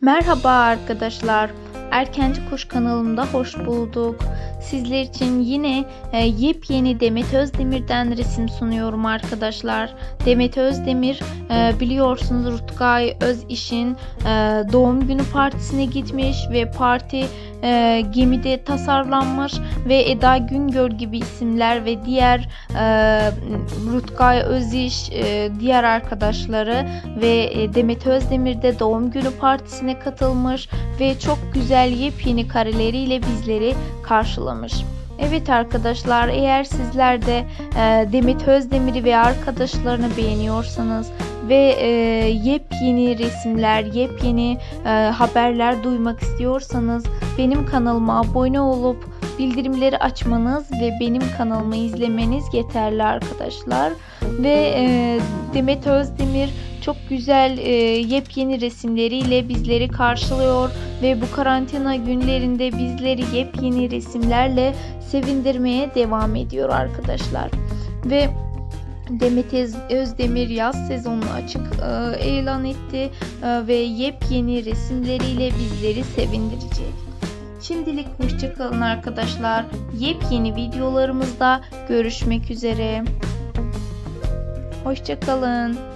Merhaba arkadaşlar. Erkenci Kuş kanalımda hoş bulduk. Sizler için yine e, yepyeni Demet Özdemir'den resim sunuyorum arkadaşlar. Demet Özdemir e, biliyorsunuz Rutkay Öziş'in e, doğum günü partisine gitmiş ve parti e, gemide tasarlanmış ve Eda Güngör gibi isimler ve diğer e, Rutkay Öziş, e, diğer arkadaşları ve e, Demet Özdemir de doğum günü partisine katılmış ve çok güzel yepyeni kareleriyle bizleri karşılamış. Evet arkadaşlar eğer sizler de e, Demet Özdemir'i ve arkadaşlarını beğeniyorsanız ve e, yepyeni resimler, yepyeni e, haberler duymak istiyorsanız benim kanalıma abone olup bildirimleri açmanız ve benim kanalımı izlemeniz yeterli arkadaşlar. Ve e, Demet Özdemir çok güzel e, yepyeni resimleriyle bizleri karşılıyor ve bu karantina günlerinde bizleri yepyeni resimlerle sevindirmeye devam ediyor arkadaşlar. Ve Demet Özdemir yaz sezonunu açık e, ilan etti e, ve yepyeni resimleriyle bizleri sevindirecek. Şimdilik hoşçakalın arkadaşlar. Yepyeni videolarımızda görüşmek üzere. Hoşçakalın.